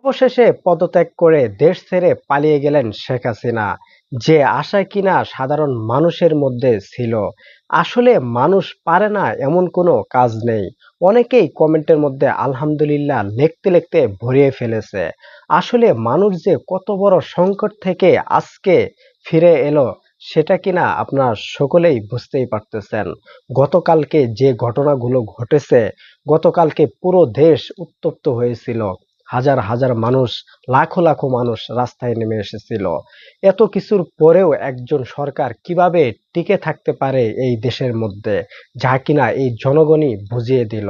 অবশেষে পদত্যাগ করে দেশ ছেড়ে পালিয়ে গেলেন শেখ হাসিনা, যে আশা কিনা সাধারণ মানুষের মধ্যে ছিল। আসলে মানুষ পারে না এমন কোনো কাজ নেই। অনেকেই কমেন্টের মধ্যে আলহামদুলিল্লাহ লিখতে লিখতে ভরিয়ে ফেলেছে। আসলে মানুষ যে কত বড় সংকট থেকে আজকে ফিরে এলো, সেটা কিনা আপনার সকলেই বুঝতেই পারতেছেন। গতকালকে যে ঘটনাগুলো ঘটেছে, গতকালকে পুরো দেশ উত্তপ্ত হয়েছিল। হাজার হাজার মানুষ, লাখো লাখো মানুষ রাস্তায় নেমে এসেছিল। এত কিছুর পরেও একজন সরকার কীভাবে টিকে থাকতে পারে এই দেশের মধ্যে, যা কিনা এই জনগণই বুঝিয়ে দিল।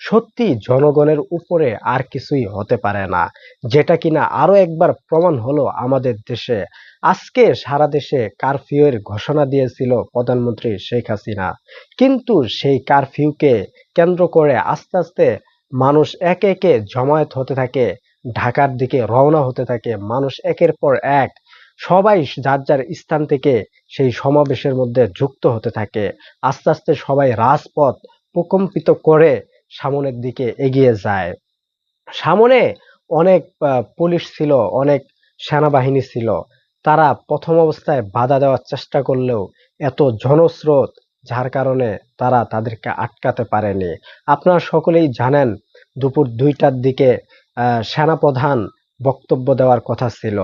সত্যি জনগণের উপরে আর কিছুই হতে পারে না। যেটা কিনা আরও একবার প্রমাণ হলো আমাদের দেশে। আজকে সারা দেশে কারফিউয়ের ঘোষণা দিয়েছিল প্রধানমন্ত্রী শেখ হাসিনা। কিন্তু সেই কারফিউকে কেন্দ্র করে আস্তে আস্তে মানুষ একে একে জমায়েত হতে থাকে, ঢাকার দিকে রওনা হতে থাকে, মানুষ একের পর এক। সবাই যার যার স্থান থেকে সেই সমাবেশের মধ্যে যুক্ত হতে থাকে। আস্তে আস্তে সবাই রাজপথ প্রকম্পিত করে সামনের দিকে এগিয়ে যায়। সামনে অনেক পুলিশ ছিল, অনেক সেনাবাহিনী ছিল। তারা প্রথম অবস্থায় বাধা দেওয়ার চেষ্টা করলেও এত জনস্রোত যার কারণে তারা তাদেরকে আটকাতে পারেনি। আপনারা সকলেই জানেন, দুপুর দুইটার দিকে সেনাপ্রধান বক্তব্য দেওয়ার কথা ছিল।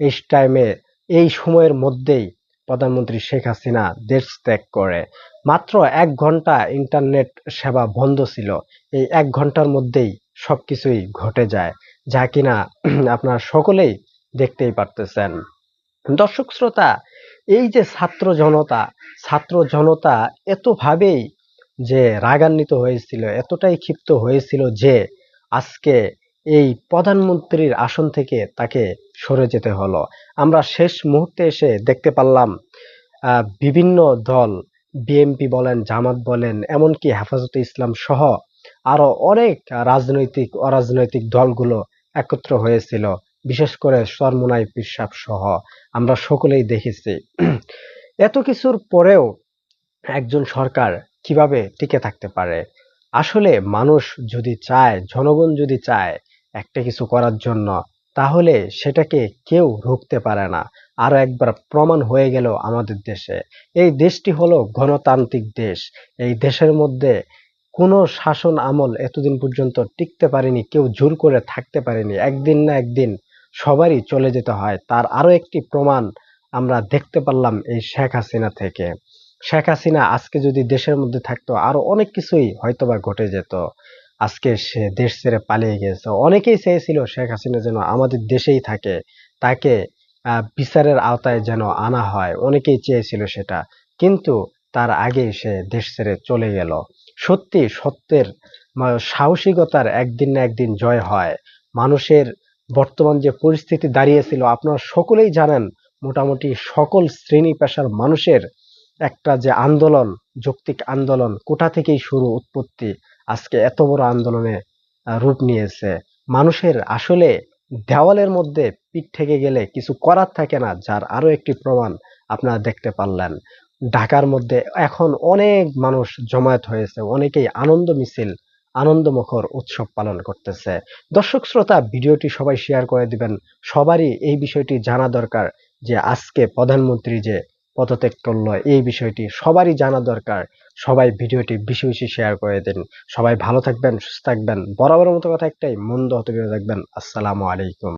এই টাইমে এই সময়ের মধ্যেই প্রধানমন্ত্রী শেখ হাসিনা দেশ ত্যাগ করে। মাত্র এক ঘণ্টা ইন্টারনেট সেবা বন্ধ ছিল। এই এক ঘণ্টার মধ্যেই সব কিছুই ঘটে যায়, যা কিনা আপনারা সকলেই দেখতেই পারতেছেন। দর্শক শ্রোতা এই যে ছাত্র জনতা ছাত্র জনতা এতভাবেই যে রাগান্বিত হয়েছিল, এতটাই ক্ষিপ্ত হয়েছিল যে আজকে এই প্রধানমন্ত্রীর আসন থেকে তাকে সরে যেতে হলো। আমরা শেষ মুহূর্তে এসে দেখতে পারলাম বিভিন্ন দল বিএনপি বলেন, জামাত বলেন, এমনকি হেফাজতে ইসলাম সহ আরও অনেক রাজনৈতিক, অরাজনৈতিক দলগুলো একত্র হয়েছিল। বিশেষ করে সরমোনাই পিসাব সহ, আমরা সকলেই দেখেছি। এত কিছুর পরেও একজন সরকার কীভাবে টিকে থাকতে পারে? আসলে মানুষ যদি চায়, জনগণ যদি চায় একটা কিছু করার জন্য, তাহলে সেটাকে কেউ রুখতে পারে না। আরও একবার প্রমাণ হয়ে গেল আমাদের দেশে। এই দেশটি হলো গণতান্ত্রিক দেশ। এই দেশের মধ্যে কোনো শাসন আমল এতদিন পর্যন্ত টিকতে পারেনি, কেউ জোর করে থাকতে পারেনি। একদিন না একদিন সবারই চলে যেতে হয়। তার আরও একটি প্রমাণ আমরা দেখতে পারলাম এই শেখ হাসিনা থেকে। শেখ হাসিনা আজকে যদি দেশের মধ্যে থাকতো আরও অনেক কিছুই হয়তোবা ঘটে যেত। আজকে সে দেশ ছেড়ে পালিয়ে গেছে। অনেকেই চেয়েছিল শেখ হাসিনা যেন আমাদের দেশেই থাকে, তাকে বিচারের আওতায় যেন আনা হয়। অনেকেই চেয়েছিল সেটা। কিন্তু তার আগেই সে দেশ ছেড়ে চলে গেল। সত্যি সত্যের, সাহসিকতার একদিন না একদিন জয় হয়। মানুষের বর্তমান যে পরিস্থিতি দাঁড়িয়েছিল, আপনারা সকলেই জানেন মোটামুটি সকল শ্রেণি পেশার মানুষের একটা যে আন্দোলন, যৌক্তিক আন্দোলন কোটা থেকেই শুরু উৎপত্তি, আজকে এত বড় আন্দোলনে রূপ নিয়েছে। মানুষের আসলে দেওয়ালের মধ্যে পিঠ থেকে গেলে কিছু করার থাকে না, যার আরও একটি প্রমাণ আপনারা দেখতে পারলেন। ঢাকার মধ্যে এখন অনেক মানুষ জমায়েত হয়েছে, অনেকেই আনন্দ মিছিল আনন্দমুখর উৎসব পালন করতেছে। দর্শক শ্রোতা, ভিডিওটি সবাই শেয়ার করে দিবেন। সবারই এই বিষয়টি জানা দরকার যে আজকে প্রধানমন্ত্রী যে পদত্যাগ করল, এই বিষয়টি সবারই জানা দরকার। সবাই ভিডিওটি বেশি বেশি শেয়ার করে দিন। সবাই ভালো থাকবেন, সুস্থ থাকবেন। বরাবর মতো কথা একটাই, মন্দ হতে থাকবেন আসসালামু আলাইকুম।